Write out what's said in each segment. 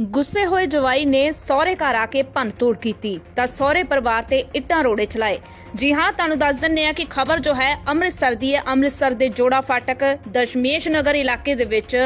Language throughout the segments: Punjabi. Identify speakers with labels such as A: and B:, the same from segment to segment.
A: ਗੁੱਸੇ ਹੋਏ ਜਵਾਈ ਨੇ ਸਹੁਰੇ ਘਰ ਆ ਕੇ ਭੰਨਤੋੜ ਕੀਤੀ ਤਾਂ ਸਹੁਰੇ ਪਰਿਵਾਰ ਤੇ ਇੱਟਾਂ ਰੋੜੇ ਚਲਾਏ। ਜੀ ਹਾਂ, ਤੁਹਾਨੂੰ ਦੱਸ ਦਿੰਨੇ ਆ ਕਿ ਖਬਰ ਜੋ ਹੈ ਅੰਮ੍ਰਿਤਸਰ ਦੀ ਹੈ। ਅੰਮ੍ਰਿਤਸਰ ਦੇ ਜੋੜਾ ਫਾਟਕ ਦਸ਼ਮੇਸ਼ ਨਗਰ ਇਲਾਕੇ ਦੇ ਵਿੱਚ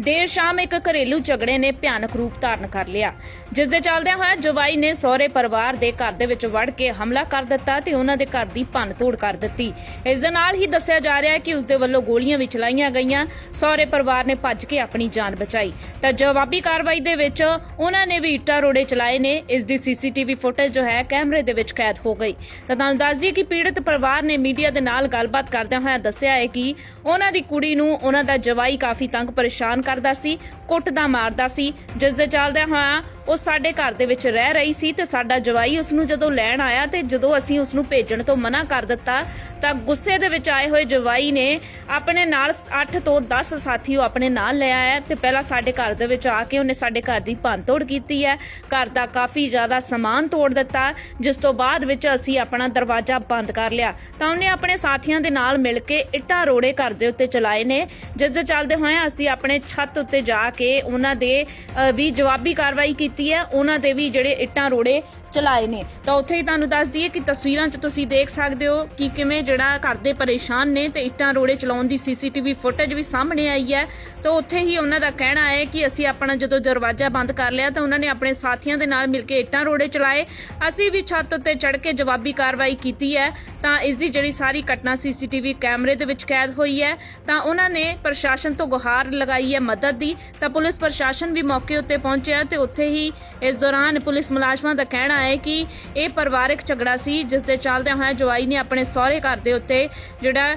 A: ਦੇਰ ਸ਼ਾਮ ਇੱਕ ਘਰੇਲੂ ਝਗੜੇ ਨੇ ਭਿਆਨਕ ਰੂਪ ਧਾਰਨ ਕਰ ਲਿਆ। ਜਿਸ ਦੇ ਚੱਲਦਿਆਂ ਹੋਇਆ ਜਵਾਈ ਨੇ ਸਹੁਰੇ ਪਰਿਵਾਰ ਦੇ ਘਰ ਦੇ ਵਿੱਚ ਵੜ ਕੇ ਹਮਲਾ ਕਰ ਦਿੱਤਾ ਤੇ ਉਹਨਾਂ ਦੇ ਘਰ ਦੀ ਭੰਨ ਭੰਨਤੋੜ ਕਰ ਦਿੱਤੀ। ਇਸ ਦੇ ਨਾਲ ਹੀ ਦੱਸਿਆ ਜਾ ਰਿਹਾ ਹੈ ਕਿ ਉਸ ਦੇ ਵੱਲੋਂ ਗੋਲੀਆਂ ਵੀ ਚਲਾਈਆਂ ਗਈਆਂ। ਸਹੁਰੇ ਪਰਿਵਾਰ ਨੇ ਭੱਜ ਕੇ ਆਪਣੀ ਜਾਨ ਬਚਾਈ। ਤਾਂ ਜਵਾਬੀ ਕਾਰਵਾਈ ਦੇ ਵਿੱਚ ਉਹਨਾਂ ਨੇ ਵੀ ਇੱਟਾਂ ਰੋੜੇ ਚਲਾਏ ਨੇ। ਇਸ ਦੀ ਸੀਸੀਟੀਵੀ ਫੁਟੇਜ ਜੋ ਹੈ ਕੈਮਰੇ ਦੇ ਵਿੱਚ ਕੈਦ ਹੋ ਗਈ। ਤਾਂ ਤੁਹਾਨੂੰ ਦੱਸਦੀ ਕਿ ਪੀੜਤ ਪਰਿਵਾਰ ਨੇ ਮੀਡੀਆ ਦੇ ਨਾਲ ਗੱਲਬਾਤ ਕਰਦਿਆਂ ਹੋਇਆਂ ਦੱਸਿਆ ਹੈ ਕਿ ਉਹਨਾਂ ਦੀ ਕੁੜੀ ਨੂੰ ਉਹਨਾਂ ਦਾ ਜਵਾਈ ਕਾਫੀ ਤੰਗ ਪਰੇਸ਼ਾਨ ਕਰਦਾ ਸੀ, ਕੁੱਟਦਾ ਮਾਰਦਾ ਸੀ। ਜਿਸ ਦੇ ਚੱਲਦਿਆਂ ਹੋਇਆਂ ਉਹ ਸਾਡੇ ਘਰ ਦੇ ਵਿੱਚ ਰਹਿ ਰਹੀ ਸੀ ਤੇ ਸਾਡਾ ਜਵਾਈ ਉਸ ਨੂੰ ਜਦੋਂ ਲੈਣ ਆਇਆ ਤੇ ਜਦੋਂ ਅਸੀਂ ਉਸ ਨੂੰ ਭੇਜਣ ਤੋਂ ਮਨਾ ਕਰ ਦਿੱਤਾ, ਤਾਂ ਗੁੱਸੇ ਦੇ ਵਿੱਚ ਆਏ ਹੋਏ ਜਵਾਈ ਨੇ ਆਪਣੇ ਨਾਲ 8 ਤੋਂ 10 ਸਾਥੀ ਉਹ ਆਪਣੇ ਨਾਲ ਲੈ ਆਇਆ ਤੇ ਪਹਿਲਾਂ ਸਾਡੇ ਘਰ ਦੇ ਵਿੱਚ ਆ ਕੇ ਉਹਨੇ ਸਾਡੇ ਘਰ ਦੀ ਭੰਨਤੋੜ ਕੀਤੀ ਹੈ। ਘਰ ਦਾ ਕਾਫੀ ਜ਼ਿਆਦਾ ਸਮਾਨ ਤੋੜ ਦਿੱਤਾ, ਜਿਸ ਤੋਂ ਬਾਅਦ ਵਿੱਚ ਅਸੀਂ ਆਪਣਾ ਦਰਵਾਜ਼ਾ ਬੰਦ ਕਰ ਲਿਆ। ਤਾਂ ਉਹਨੇ ਆਪਣੇ ਸਾਥੀਆਂ ਦੇ ਨਾਲ ਮਿਲ ਕੇ ਇੱਟਾਂ ਰੋੜੇ ਘਰ ਦੇ ਉੱਤੇ ਚਲਾਏ ਨੇ। ਜਿਸ ਦੇ ਚੱਲਦੇ ਹੋਏ ਅਸੀਂ ਆਪਣੇ ਛੱਤ ਉੱਤੇ ਜਾ ਕੇ ਉਹਨਾਂ ਦੇ ਵੀ ਜਵਾਬੀ ਕਾਰਵਾਈ ਕੀਤੀ ਹੈ। ਉਹਨਾਂ ਦੇ ਵੀ ਜਿਹੜੇ ਇੱਟਾਂ ਰੋੜੇ ਚਲਾਏ ਨੇ। ਤਾਂ ਉੱਥੇ ਹੀ ਤੁਹਾਨੂੰ ਦੱਸ ਦਈਏ ਕਿ ਤਸਵੀਰਾਂ 'ਚ ਤੁਸੀਂ ਦੇਖ ਸਕਦੇ ਹੋ ਕਿ ਕਿਵੇਂ ਜਿਹੜਾ ਘਰ ਦੇ ਪਰੇਸ਼ਾਨ ਨੇ ਤੇ ਇੱਟਾਂ ਰੋੜੇ ਚਲਾਉਣ ਦੀ ਸੀਸੀਟੀਵੀ ਫੁਟੇਜ ਵੀ ਸਾਹਮਣੇ ਆਈ ਹੈ। ਤਾਂ ਉੱਥੇ ਹੀ ਉਹਨਾਂ ਦਾ ਕਹਿਣਾ ਹੈ ਕਿ ਅਸੀਂ ਆਪਣਾ ਜਦੋਂ ਦਰਵਾਜ਼ਾ ਬੰਦ ਕਰ ਲਿਆ ਤਾਂ ਉਹਨਾਂ ਨੇ ਆਪਣੇ ਸਾਥੀਆਂ ਦੇ ਨਾਲ ਮਿਲ ਕੇ ਇੱਟਾਂ ਰੋੜੇ ਚਲਾਏ। ਅਸੀਂ ਵੀ ਛੱਤ ਉੱਤੇ ਚੜ ਕੇ ਜਵਾਬੀ ਕਾਰਵਾਈ ਕੀਤੀ ਹੈ। ਤਾਂ ਇਸ ਦੀ ਜਿਹੜੀ ਸਾਰੀ ਘਟਨਾ ਸੀਸੀਟੀਵੀ ਕੈਮਰੇ ਦੇ ਵਿੱਚ ਕੈਦ ਹੋਈ ਹੈ। ਤਾਂ ਉਹਨਾਂ ਨੇ ਪ੍ਰਸ਼ਾਸਨ ਤੋਂ ਗੁਹਾਰ ਲਗਾਈ ਹੈ ਮਦਦ ਦੀ। ਤਾਂ ਪੁਲਿਸ ਪ੍ਰਸ਼ਾਸਨ ਵੀ ਮੌਕੇ ਉੱਤੇ ਪਹੁੰਚਿਆ ਤੇ ਉੱਥੇ ਹੀ ਇਸ ਦੌਰਾਨ ਪੁਲਿਸ ਮੁਲਾਜ਼ਮਾਂ ਦਾ ਕਹਿਣਾ ਹੈ ਕਿ ਇਹ ਪਰਿਵਾਰਕ ਝਗੜਾ ਸੀ, ਜਿਸ ਦੇ ਚੱਲਦਿਆਂ ਹੋਇਆ ਜਵਾਈ ਨੇ ਆਪਣੇ ਸਹੁਰੇ ਘਰ ਦੇ ਉੱਤੇ ਜਿਹੜਾ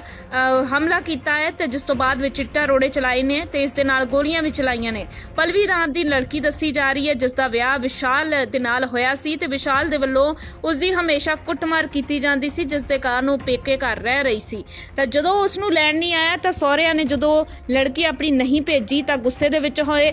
A: ਹਮਲਾ ਕੀਤਾ ਹੈ ਤੇ ਜਿਸ ਤੋਂ ਬਾਅਦ ਵਿੱਚ ਇੱਟਾਂ ਰੋੜੇ ਚਲਾਏ ਨੇ ਤੇ ਇਸ ਦੇ ਨਾਲ ਗੋਲੀਆਂ ਵੀ ਚਲਾਈਆਂ ਨੇ। ਪਲਵੀ ਰਾਮ ਦੀ ਲੜਕੀ ਦੱਸੀ ਜਾ ਰਹੀ ਹੈ, ਜਿਸ ਦਾ ਵਿਆਹ ਵਿਸ਼ਾਲ ਦੇ ਨਾਲ ਹੋਇਆ ਸੀ ਤੇ ਵਿਸ਼ਾਲ ਦੇ ਵੱਲੋਂ ਉਸ ਦੀ ਹਮੇਸ਼ਾ ਕੁੱਟਮਾਰ ਕੀਤੀ ਜਾਂਦੀ ਸੀ, ਜਿਸ ਦੇ ਕਾਰਨ ਉਹ ਪੇਕੇ ਘਰ ਰਹਿ ਰਹੀ ਸੀ। ਤਾਂ ਜਦੋਂ ਉਸ ਨੂੰ ਲੈਣ ਨਹੀਂ ਆਇਆ ਤਾਂ ਸਹੁਰਿਆਂ ਨੇ ਜਦੋਂ ਲੜਕੀ ਆਪਣੀ ਨਹੀਂ ਭੇਜੀ ਤਾਂ ਗੁੱਸੇ ਦੇ ਵਿੱਚ ਹੋਏ।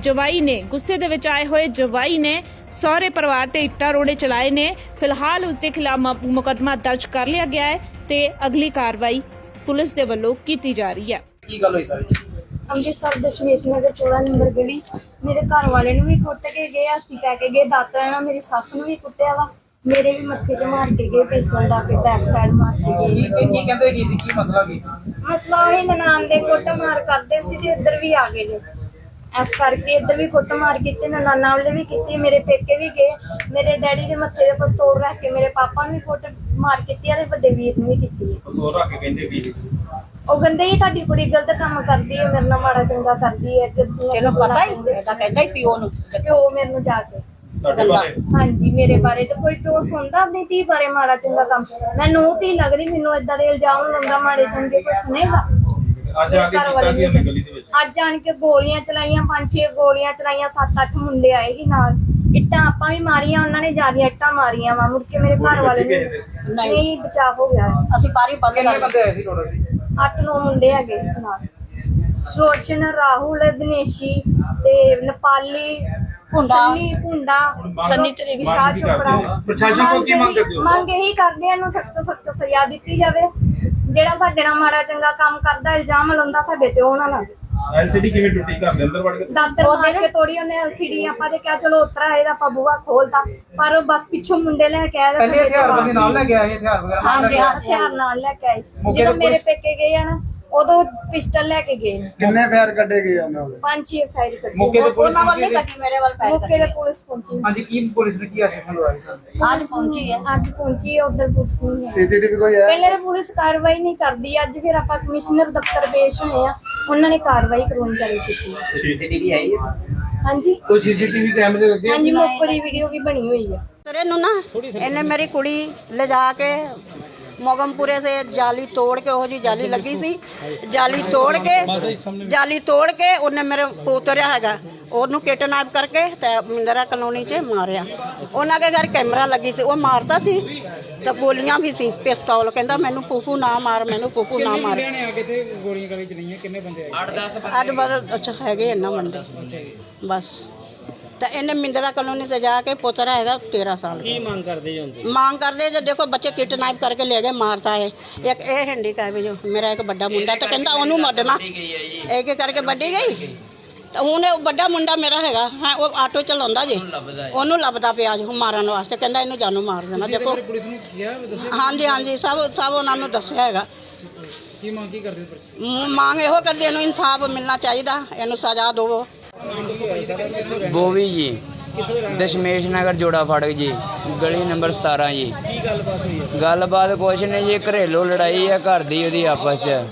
A: ਜਵਾਈ ਨੇ ਗੁੱਸੇ ਦੇ ਵਿੱਚ ਆਏ ਹੋਏ ਜਵਾਈ ਨੇ ਸਹੁਰੇ ਪਰਿਵਾਰ ਤੇ ਇੱਟਾਂ ਰੋੜੇ ਚਲਾਏ ਨੇ। ਫਿਲਹਾਲ ਉਸ ਦੇ ਖਿਲਾਫ ਮੁਕੱਦਮਾ ਦਰਜ ਕਰ ਲਿਆ ਗਿਆ ਹੈ ਤੇ ਅਗਲੀ ਕਾਰਵਾਈ ਪੁਲਿਸ ਦੇ ਵੱਲੋਂ ਕੀਤੀ ਜਾ ਰਹੀ ਹੈ।
B: ਕੀ ਗੱਲ ਹੋਈ ਸਰ?
C: ਅੰਮ੍ਰਿਤਸਰ ਦਸ਼ਮੇਸ਼ ਨਗਰ 14 ਨੰਬਰ ਗਲੀ ਮੇਰੇ ਘਰ ਵਾਲੇ ਨੂੰ ਵੀ ਕੁੱਟ ਕੇ ਗਏ ਹੱਥੀ ਪੈ ਕੇ ਗਏ ਦਾਤਰਾ ਨਾਲ ਮੇਰੀ ਸੱਸ ਨੂੰ ਵੀ ਕੁੱਟਿਆ ਵਾ। ਮੇਰੇ ਵੀ ਮੱਥੇ 'ਤੇ ਮਾਰ ਕੇ ਗਏ ਪਿਸਤਲ ਦਾ ਕੇ ਬੈਕ ਸਾਈਡ ਮਾਰ ਕੇ
B: ਕੀ
C: ਗਏ।
B: ਕੀ ਕੀ ਕਹਿੰਦੇ ਕੀ ਸੀ? ਕੀ ਮਸਲਾ ਕੀ ਸੀ?
C: ਮਸਲਾ ਉਹ ਨਨਾਣ ਦੇ ਕੁੱਟ ਮਾਰ ਕਰਦੇ ਸੀ ਤੇ ਇੱਧਰ ਵੀ ਆ ਗਏ ਨੇ। ਇਸ ਕਰਕੇ ਇੱਧਰ ਵੀ ਕੁੱਟ ਮਾਰ ਕੀਤੀ ਨਨਾਣਾ ਵਾਲੇ ਵੀ ਕੀਤੀ ਮੇਰੇ ਪੇਕੇ ਵੀ ਗਏ ਮੇਰੇ ਡੈਡੀ ਦੇ ਮੱਥੇ 'ਤੇ ਪਿਸਤੌਲ ਰੱਖ ਕੇ ਮੇਰੇ ਪਾਪਾ ਨੂੰ ਵੀ ਕੁੱਟ ਮਾਰ ਕੀਤੀ ਆ ਤੇ ਵੱਡੇ ਵੀਰ ਨੂੰ ਵੀ ਕੀਤੀ।
D: ਸੋ ਰੱਖ ਕੇ ਕਹਿੰਦੇ ਵੀ
C: ਉਹ ਕਹਿੰਦੇ ਹੀ ਤੁਹਾਡੀ ਕੁੜੀ ਗਲਤ ਕੰਮ ਕਰਦੀ ਹੈ ਮੇਰੇ ਨਾਲ ਮਾੜਾ ਚੰਗਾ ਕਰਦੀ ਹੈ ਕਿ
E: ਤੈਨੂੰ ਪਤਾ ਹੀ ਇਹ ਤਾਂ ਕਹਿੰਦਾ ਹੀ ਪਿਓ ਨੂੰ।
C: ਪਿਓ ਮੈਨੂੰ ਜਾ ਕੇ।
D: ਤੁਹਾਡੇ ਬਾਰੇ?
C: ਹਾਂਜੀ ਮੇਰੇ ਬਾਰੇ ਤਾਂ ਕੋਈ ਪਿਓ ਸੁਣਦਾ ਆਪਣੀ ਧੀ ਬਾਰੇ ਮਾੜਾ ਚੰਗਾ ਕੰਮ। ਮੈਂ ਨੂੰ ਧੀ ਲੱਗਦੀ ਮੈਨੂੰ ਇਦਾਂ ਦੇ ਇਲਜ਼ਾਮ ਲਾਉਂਦਾ ਮਾੜੇ ਚੰਗੇ ਕੋਈ ਸੁਣੇਗਾ।
D: ਅੱਜ ਆ ਕੇ ਕੀਤਾ ਕੀ ਉਹਨੇ ਗਲੀ ਦੇ ਵਿੱਚ?
C: ਅੱਜ ਆਣ ਕੇ ਗੋਲੀਆਂ ਚਲਾਈਆਂ ਪੰਜ ਛੇ ਗੋਲੀਆਂ ਚਲਾਈਆਂ ਸੱਤ ਅੱਠ ਮੁੰਡੇ ਆਏ ਸੀ ਨਾਲ। ਇੱਟਾਂ ਆਪਾਂ ਵੀ ਮਾਰੀਆਂ ਉਹਨਾਂ ਨੇ ਜ਼ਿਆਦਾ ਇੱਟਾਂ ਮਾਰੀਆਂ ਵਾ ਮੁੜ ਕੇ ਮੇਰੇ ਘਰ ਵਾਲੇ ਨੇ
E: ਨਹੀਂ।
C: ਨਹੀਂ। ਬਚਾ ਹੋ ਗਿਆ।
E: ਅਸੀਂ ਬਾਰੀ ਬੰਦ
B: ਕਿੰਨੇ
E: ਕਰ
B: ਬੰਦੇ ਆਏ ਸੀ ਟੋਟਲ ਜੀ
C: ਅੱਠ ਨੌ ਮੁੰਡੇ ਹੈਗੇ ਇਸ ਨਾਲ। ਸੋਸ਼ਨ ਰਾਹੁਲ ਦਿਨੇਸ਼ੀ ਤੇ ਨੇਪਾਲੀ
E: ਭੁੰਡਾ।
C: ਸੰਨੀ ਭੁੰਡਾ
E: ਤੇਰੇ
C: ਵਿਸ਼ਾਲ ਚੋਪੜਾ
D: ਹੋ? ਪ੍ਰਸ਼ਾਸਨ ਕੋਲ। ਕੀ ਮੰਗ ਕਰਦੇ ਹੋ?
C: ਮੰਗ ਇਹੀ ਕਰਦੇ ਆ ਇਹਨੂੰ ਸਖਤ ਸਖਤ ਸਜ਼ਾ ਦਿੱਤੀ ਜਾਵੇ। ਜਿਹੜਾ ਸਾਡੇ ਨਾਲ ਮਾੜਾ ਚੰਗਾ ਕੰਮ ਕਰਦਾ ਇਲਜ਼ਾਮ ਲਾਉਂਦਾ ਸਾਡੇ ਤੇ ਉਹਨਾਂ ਨਾਲ
D: ਐਲਸੀਡੀ ਕਿਵੇਂ ਟੁੱਟੀ ਘਰ ਦੇ ਅੰਦਰ ਵੜ ਕੇ?
C: ਦਾਤਰ ਮਾਰ ਕੇ ਤੋੜੀ ਉਹਨੇ ਐਲਸੀਡੀ ਆਪਾਂ ਤੇ ਕਿਹਾ ਚਲੋ ਉਤਰਾ ਇਹਦਾ ਆਪਾਂ ਬੂਹਾ ਖੋਲਤਾ। ਪਰ ਉਹ ਬਸ ਪਿੱਛੋਂ ਮੁੰਡੇ ਲੈ ਕੇ ਆਇਆ ਤੇ
B: ਪਹਿਲੇ ਹਥਿਆਰ ਨਾਲ ਲੈ ਕੇ ਆਏ ਹਥਿਆਰ ਵਗੈਰਾ ਨਾਲ ਲੈ ਕੇ ਆਏ।
E: ਹਾਂਜੀ।
C: ਹਥਿਆਰ ਨਾਲ ਲੈ ਕੇ ਆਏ।
B: ਮੌਕੇ
C: ਜਦੋਂ ਮੇਰੇ
B: ਪੁਲਿਸ-
C: ਪੇਕੇ ਗਏ ਆ ਨਾ ਉਦੋਂ ਪਿਸਟਲ ਲੈ ਕੇ ਗਏ। ਨੇ।
F: ਕਿੰਨੇ ਫੈਰ ਕੱਢੇ ਗਏ ਆ ਉਹਨਾਂ ਦੇ
C: ਪੰਜ ਛੇ ਫਾਇਰ ਕੱਢੇ
B: ਮੌਕੇ ਤੇ ਪੁਲਿਸ
E: ਉਹਨਾਂ ਵੱਲ
B: ਪਹੁੰਚੀ
E: ਨਹੀਂ
B: ਸੀ?
E: ਕੱਢੀ ਮੇਰੇ ਵੱਲ ਪੈਰ
C: ਮੌਕੇ ਤੇ ਪੁਲਿਸ ਪਹੁੰਚੀ।
B: ਹਾਂਜੀ ਕੀ ਪੁਲਿਸ ਨੇ ਕੀ ਆਸ਼ਵਾਸਨ ਦਵਾਇਆ ਸਰ
E: ਅੱਜ ਪਹੁੰਚੀ ਹੈ।
C: ਅੱਜ ਪਹੁੰਚੀ ਹੈ ਉਧਰ ਪੁਲਿਸ ਨਹੀਂ ਹੈ।
F: ਸੀਸੀਟੀਵੀ ਕੋਈ ਹੈ?
C: ਪਹਿਲੇ ਤਾਂ ਪੁਲਿਸ ਕਾਰਵਾਈ ਨਹੀਂ ਕਰਦੀ ਅੱਜ ਫਿਰ ਆਪਾਂ ਕਮਿਸ਼ਨਰ ਦਫ਼ਤਰ ਪੇਸ਼ ਹੋਏ ਆ। ਉਹਨਾਂ ਨੇ ਕਾਰਵਾਈ ਕਰਵਾਉਣੀ ਚਾਲੂ ਕੀਤੀ ਹੈ
B: ਸੀਸੀਟੀਵੀ ਆਈ ਹੈ?
C: ਹਾਂਜੀ।
B: ਕੋਈ ਸੀਸੀਟੀਵੀ ਕੈਮਰੇ ਲੱਗੇ
C: ਹਾਂਜੀ ਮੌਕੇ ਦੀ ਵੀਡੀਓ ਵੀ ਬਣੀ ਹੋਈ ਹੈ
E: ਤੇਰੇ ਨੂੰ ਨਾ ਇਹਨੇ ਮੇਰੀ ਕੁੜੀ ਲਿਜਾ ਕੇ ਮੋਗਮਪੁਰੇ ਸੇ ਜਾਲੀ ਤੋੜ ਕੇ ਉਹ ਜੀ ਜਾਲੀ ਲੱਗੀ ਸੀ। ਜਾਲੀ ਤੋੜ ਕੇ ਜਾਲੀ ਤੋੜ ਕੇ ਉਹਨੇ ਮੇਰੇ ਪੋਤਰਿਆ ਹੈਗਾ ਉਹਨੂੰ ਕਿਡਨੈਪ ਕਰਕੇ ਤੇ ਮਿੰਦਰਾ ਕਲੋਨੀ 'ਚ ਮਾਰਿਆ। ਉਹਨਾਂ ਦੇ ਘਰ ਕੈਮਰਾ ਲੱਗੀ ਸੀ ਉਹ ਮਾਰਦਾ ਸੀ ਤੇ ਗੋਲੀਆਂ ਵੀ ਸੀ ਪਿਸਤੌਲ ਕਹਿੰਦਾ ਮੈਨੂੰ ਫੂਫੂ ਨਾ ਮਾਰ ਮੈਨੂੰ ਫੂਫੂ ਨਾ ਮਾਰ।
B: ਆ ਤੇ ਗੋਲੀਆਂ ਕਿੰਨੇ ਬੰਦੇ ਆਏ?
E: ਅੱਜ ਬਸ ਅੱਛਾ ਹੈਗੇ ਇੰਨਾ ਬੰਦੇ ਬਸ। ਤਾਂ ਇਹਨੇ ਮਿੰਦਰਾ ਕਲੋਨੀ ਸੇ ਜਾ ਕੇ ਪੋਤਰਾ ਹੈਗਾ 13 ਸਾਲ ਕੀ ਮੰਗ ਕਰਦੇ ਜਾਂਦੇ ਮੰਗ ਕਰਦੇ ਜੇ ਦੇਖੋ ਬੱਚੇ ਕਿਡਨੈਪ ਕਰਕੇ ਲੈ ਗਏ ਮਾਰਤਾ ਹੈ ਇੱਕ ਇਹ ਹੈਂਡੀਕੈਪ ਜੋ ਮੇਰਾ ਇੱਕ ਵੱਡਾ ਮੁੰਡਾ ਤਾਂ ਕਹਿੰਦਾ ਉਹਨੂੰ ਮੱਡਣਾ ਇਹ ਕੀ ਕਰਕੇ ਵੱਡੀ ਗਈ। ਤਾਂ ਹੁਣ ਉਹ ਵੱਡਾ ਮੁੰਡਾ ਮੇਰਾ ਹੈਗਾ ਹਾਂ ਉਹ ਆਟੋ ਚਲਾਉਂਦਾ ਜੀ। ਉਹਨੂੰ ਲੱਭਦਾ ਪਿਆ ਜੀ ਮਾਰਨ ਵਾਸਤੇ। ਕਹਿੰਦਾ ਇਹਨੂੰ ਜਾਨੋਂ ਮਾਰ ਦੇਣਾ। ਦੇਖੋ।
B: ਪੁਲਿਸ ਨੂੰ ਕਿਹਾ ਵੀ ਦੱਸਿਆ
E: ਹਾਂਜੀ ਹਾਂਜੀ ਸਭ ਸਭ ਉਹਨਾਂ ਨੂੰ ਦੱਸਿਆ ਹੈਗਾ।
B: ਕੀ ਮੰਗ ਕੀ ਕਰਦੇ ਹੋ
E: ਮ- ਮੰਗ ਇਹੋ ਕਰਦੇ ਇਹਨੂੰ ਇਨਸਾਫ ਮਿਲਣਾ ਚਾਹੀਦਾ ਇਹਨੂੰ ਸਜ਼ਾ ਦਿਵੋ।
G: ਬੋਵੀ ਜੀ, ਦਸ਼ਮੇਸ਼ ਨਗਰ ਜੋੜਾ ਫਾਟਕ ਜੀ, ਗਲੀ ਨੰਬਰ 17 ਜੀ।
B: ਕੀ ਗੱਲਬਾਤ ਹੋਈ ਹੈ
G: ਗੱਲਬਾਤ ਕੁਛ ਨਹੀਂ ਜੀ, ਘਰੇਲੂ ਲੜਾਈ ਆ ਘਰ ਦੀ ਉਹਦੀ ਆਪਸ 'ਚ।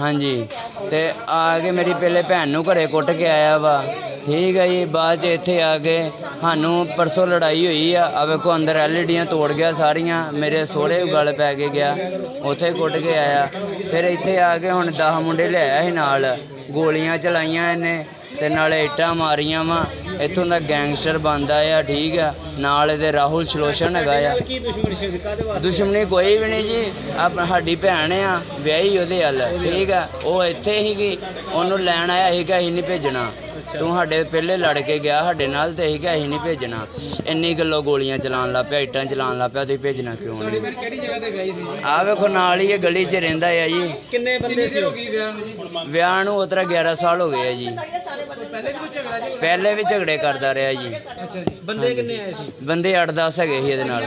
G: ਹਾਂਜੀ, ਤੇ ਆ ਕੇ ਮੇਰੀ ਪਹਿਲੇ ਭੈਣ ਨੂੰ ਘਰੇ ਕੁੱਟ ਕੇ ਆਇਆ ਵਾ। ਠੀਕ ਹੈ ਜੀ, ਬਾਅਦ 'ਚ ਇੱਥੇ ਆ ਕੇ ਸਾਨੂੰ ਪਰਸੋਂ ਲੜਾਈ ਹੋਈ ਆ। ਆ ਵੇਖੋ ਅੰਦਰ ਐਲਈਡੀਆਂ ਤੋੜ ਗਿਆ ਸਾਰੀਆਂ, ਮੇਰੇ ਸੋਹਰੇ ਗਲ ਪੈ ਕੇ ਗਿਆ, ਉੱਥੇ ਕੁੱਟ ਕੇ ਆਇਆ। ਫਿਰ ਇੱਥੇ ਆ ਕੇ ਹੁਣ 10 ਮੁੰਡੇ ਲਿਆਇਆ ਸੀ ਨਾਲ, ਗੋਲੀਆਂ ਚਲਾਈਆਂ ਇਹਨੇ। ਤੇ ਨਾਲੇ ਇੱਟਾਂ ਮਾਰੀਆਂ ਵਾ। ਇੱਥੋਂ ਦਾ ਗੈਂਗਸਟਰ ਬੰਦਾ ਆ, ਠੀਕ ਆ। ਨਾਲ ਇਹਦੇ ਰਾਹੁਲ ਸ਼ਲੋਸ਼ਣ ਹੈਗਾ ਆ।
B: ਕੀ ਦੁਸ਼ਮਣੀ ਸੀ ਕਾਦੇ ਵਾਸਤੇ
G: ਦੁਸ਼ਮਣੀ ਕੋਈ ਵੀ ਨਹੀਂ ਜੀ, ਆਪ ਸਾਡੀ ਭੈਣ ਆ, ਵਿਆਹੀ ਉਹਦੇ ਹੱਲ ਠੀਕ ਆ। ਉਹ ਇੱਥੇ ਹੀਗੀ ਉਹਨੂੰ ਲੈਣ ਆਇਆ ਸੀਗਾ, ਅਸੀਂ ਨਹੀਂ ਭੇਜਣਾ। ਤੂੰ ਸਾਡੇ ਪਹਿਲੇ ਲੜ ਕੇ ਗਿਆ ਸਾਡੇ ਨਾਲ ਤੇ ਅਸੀਂ ਕਿਹਾ ਅਸੀਂ ਨਹੀਂ ਭੇਜਣਾ। ਇੰਨੀ ਗੱਲੋਂ ਗੋਲੀਆਂ ਚਲਾਉਣ ਲੱਗ ਪਿਆ ਇੱਟਾਂ ਚਲਾਉਣ ਲੱਗ ਪਿਆ ਤੁਸੀਂ ਭੇਜਣਾ ਕਿਉਂ ਨਹੀਂ?
B: ਫਿਰ ਕਿਹੜੀ ਜਗ੍ਹਾ ਤੇ ਵਿਆਹੀ ਸੀ?
G: ਆ ਵੇਖੋ ਨਾਲ ਹੀ ਇਹ ਗਲੀ 'ਚ ਰਹਿੰਦਾ ਆ ਜੀ।
B: ਕਿੰਨੇ ਬੰਦੇ ਸੀ ਹੋ ਗਈ ਵਿਆਹ ਨੂੰ ਜੀ
G: ਵਿਆਹ ਨੂੰ ਉਤਰਾ 11 ਸਾਲ ਹੋ ਗਏ ਆ ਜੀ।
B: ਪਹਿਲੇ ਵੀ ਕੋਈ ਝਗੜਾ ਜੀ?
G: ਪਹਿਲੇ ਵੀ ਝਗੜੇ ਕਰਦਾ ਰਿਹਾ ਜੀ।
B: ਅੱਛਾ ਜੀ। ਬੰਦੇ ਕਿੰਨੇ ਆਏ ਸੀ?
G: ਬੰਦੇ 8-10 ਹੈਗੇ ਸੀ ਇਹਦੇ ਨਾਲ।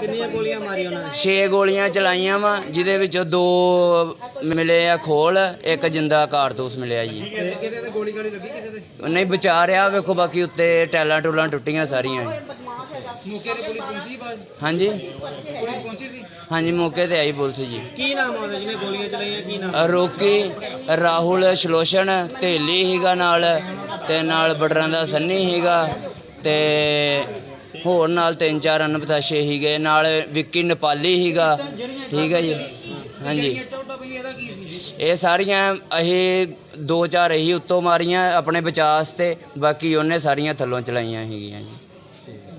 B: ਕਿੰਨੀਆਂ ਗੋਲੀਆਂ ਮਾਰੀਆਂ ਉਹਨਾਂ ਨੇ?
G: 6 ਗੋਲੀਆਂ ਚਲਾਈਆਂ ਵਾ ਜਿਹਦੇ ਵਿੱਚੋਂ ਦੋ ਮਿਲੇ ਆ ਖੋਲ ਇੱਕ ਜਿੰਦਾ ਕਾਰਤੂਸ ਮਿਲਿਆ ਜੀ।
B: ਕਿਤੇ ਤੇ ਗੋਲੀ ਗਾਲੀ ਲੱਗੀ?
G: ਨਹੀਂ ਬਚਾ ਰਿਹਾ ਵੇਖੋ ਬਾਕੀ ਉੱਤੇ ਟੈਲਾਂ ਟੂਲਾਂ ਟੁੱਟੀਆਂ ਸਾਰੀਆਂ ਜੀ।
B: ਮੌਕੇ ਤੇ ਪੁਲਿਸ ਪਹੁੰਚੀ ਬਾਅਦ?
G: ਹਾਂਜੀ?
B: ਪੁਲਿਸ ਪਹੁੰਚੀ ਸੀ?
G: ਹਾਂਜੀ ਮੌਕੇ ਤੇ ਆਈ ਪੁਲਿਸ ਜੀ।
B: ਕੀ ਨਾਮ ਆਉਂਦਾ ਜਿਹਨੇ ਗੋਲੀਆਂ ਚਲਾਈਆਂ ਕੀ ਨਾਮ?
G: ਰੋਕੀ ਰਾਹੁਲ ਸ਼ਲੋਸ਼ਣ ਢੇਲੀ ਹੀਗਾ ਨਾਲ ਤੇ ਨਾਲ ਬਟਰਾਂ ਦਾ ਸੰਨੀ ਹੀਗਾ ਤੇ ਹੋਰ ਨਾਲ ਤਿੰਨ ਚਾਰ ਅਨਪਤਾਸ਼ੇ ਹੀਗੇ ਨਾਲ ਵਿੱਕੀ ਨੇਪਾਲੀ ਹੀਗਾ। ਠੀਕ ਹੈ ਜੀ? ਹਾਂਜੀ
B: ਟੋਟਾ ਪਈ ਇਹਦਾ ਕੀ ਸੀ ਜੀ
G: ਇਹ ਸਾਰੀਆਂ ਇਹ ਦੋ ਚਾਰ ਇਹੀ ਉੱਤੋਂ ਮਾਰੀਆਂ ਆਪਣੇ ਬਚਾਅ ਤੇ ਬਾਕੀ ਉਹਨੇ ਸਾਰੀਆਂ ਥੱਲੋਂ ਚਲਾਈਆਂ ਹੈਗੀਆਂ ਜੀ।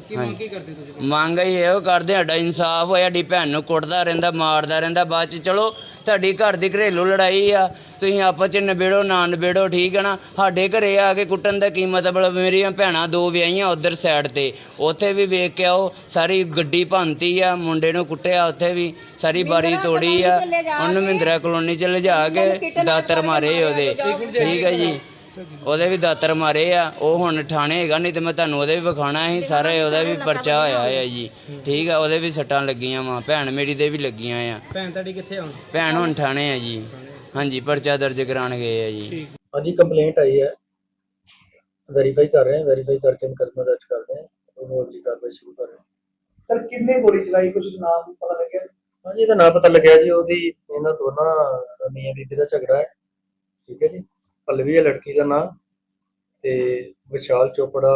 B: ਕੀ ਮੰਗ ਕੀ ਕਰਦੇ ਤੁਸੀਂ
G: ਮੰਗ ਹੀ ਇਹੋ ਕਰਦੇ ਸਾਡਾ ਇਨਸਾਫ ਹੋਇਆ ਸਾਡੀ ਭੈਣ ਨੂੰ ਕੁੱਟਦਾ ਰਹਿੰਦਾ ਮਾਰਦਾ ਰਹਿੰਦਾ ਬਾਅਦ ਚ ਚਲੋ ਤੁਹਾਡੀ ਘਰ ਦੀ ਘਰੇਲੂ ਲੜਾਈ ਆ ਤੁਸੀਂ ਆਪਸ ਚ ਨਿਬੇੜੋ ਨਾ ਨਿਬੇੜੋ ਠੀਕ ਹੈ ਨਾ? ਸਾਡੇ ਘਰੇ ਆ ਕੇ ਕੁੱਟਣ ਦਾ ਕੀ ਮਤਲਬ? ਮੇਰੀਆਂ ਭੈਣਾਂ ਦੋ ਵਿਆਹੀਆਂ ਉਧਰ ਸਾਈਡ ਤੇ ਉੱਥੇ ਵੀ ਵੇਖ ਕੇ ਆਓ ਸਾਰੀ ਗੱਡੀ ਭੰਨਤੀ ਆ ਮੁੰਡੇ ਨੂੰ ਕੁੱਟਿਆ ਉੱਥੇ ਵੀ ਸਾਰੀ ਬਾਰੀ ਤੋੜੀ ਆ ਉਹਨੂੰ ਮਹਿੰਦਰਾ ਕਲੋਨੀ ਚ ਲਿਜਾ ਕੇ ਦਾਤਰ ਮਾਰੇ ਉਹਦੇ। ਠੀਕ ਹੈ ਜੀ। ਉਹਦੇ ਵੀ ਦਾਤਰ ਮਾਰੇ ਆ ਉਹ ਹੁਣ ਠਾਣੇ ਹੈਗਾ ਨਹੀਂ ਤੇ ਮੈਂ ਤੁਹਾਨੂੰ ਉਹਦੇ ਵੀ ਵਿਖਾਣਾ ਸੀ ਸਾਰੇ ਉਹਦਾ ਵੀ ਪਰਚਾ ਹੋਇਆ ਹੈ ਜੀ। ਠੀਕ ਆ ਉਹਦੇ ਵੀ ਸੱਟਾਂ ਲੱਗੀਆਂ ਵਾ ਭੈਣ ਮੇਰੀ ਦੇ ਵੀ ਲੱਗੀਆਂ ਆ।
B: ਭੈਣ ਤੁਹਾਡੀ ਕਿੱਥੇ ਹੁਣ?
G: ਭੈਣ ਹੁਣ ਠਾਣੇ ਆ ਜੀ। ਹਾਂਜੀ ਪਰਚਾ ਦਰਜ ਕਰਾਉਣ ਗਏ ਆ ਜੀ।
H: ਹਾਂਜੀ ਕੰਪਲੇਂਟ ਆਈ ਹੈ। ਵੈਰੀਫਾਈ ਕਰ ਰਹੇ ਹਾਂ ਵੈਰੀਫਾਈ ਕਰਕੇ ਮੁਕੱਦਮਾ ਦਰਜ ਕਰ ਰਹੇ ਹਾਂ। ਉਹਨੂੰ ਅਗਲੀ ਕਾਰਵਾਈ ਸ਼ੁਰੂ ਕਰ ਰਹੇ ਹਾਂ।
I: ਸਰ ਕਿੰਨੇ ਗੋਲੀ ਚਲਾਈ? ਕੁਝ ਨਾਮ ਪਤਾ ਲੱਗਿਆ?
H: ਹਾਂਜੀ ਇਹਦਾ ਨਾਂ ਪਤਾ ਲੱਗਿਆ ਜੀ ਉਹਦੀ ਇਹਨਾਂ ਦੋਨਾਂ ਮੀਆਂ ਬੀਬੀ ਦਾ ਝਗੜਾ ਹੈ। ਠੀਕ ਹੈ ਜੀ। ਪੱਲਵੀ ਹੈ ਲੜਕੀ ਦਾ ਨਾਂ ਤੇ ਵਿਸ਼ਾਲ ਚੋਪੜਾ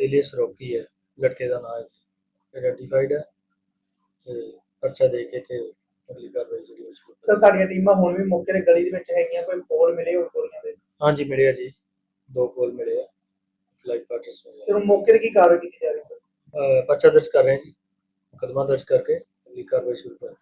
H: ਏਲੀਅਸ ਰੋਕੀ ਹੈ ਲੜਕੇ ਦਾ ਨਾਂ ਹੈ। ਆਇਡੈਂਟੀਫਾਈਡ ਹੈ ਤੇ ਪਰਚਾ ਦੇ ਕੇ ਤੇ ਅਗਲੀ ਕਾਰਵਾਈ ਜਿਹੜੀ ਸ਼ੁਰੂ
I: ਤੁਹਾਡੀਆਂ ਟੀਮਾਂ ਹੁਣ ਵੀ ਮੌਕੇ ਤੇ ਗਲੀ ਦੇ ਵਿੱਚ ਹੈਗੀਆਂ ਕੋਈ ਕੋਲ ਮਿਲੇ ਹੋਰ ਗੋਲੀਆਂ ਦੇ?
H: ਹਾਂਜੀ ਮਿਲੇ ਆ ਜੀ। ਦੋ ਕੋਲ ਮਿਲੇ ਆ। ਲਾਈਵ ਪਾਰਟਨਰਸ ਮਿਲੇ
I: ਹੁਣ ਮੌਕੇ ਤੇ ਕੀ ਕਾਰਵਾਈ ਕੀਤੀ ਜਾ ਰਹੀ ਸਰ?
H: ਅਹ ਪਰਚਾ ਦਰਜ ਕਰ ਰਹੇ ਹਾਂ ਜੀ। ਮੁਕੱਦਮਾ ਦਰਜ ਕਰਕੇ ਅਗਲੀ ਕਾਰਵਾਈ ਸ਼ੁਰੂ ਕਰ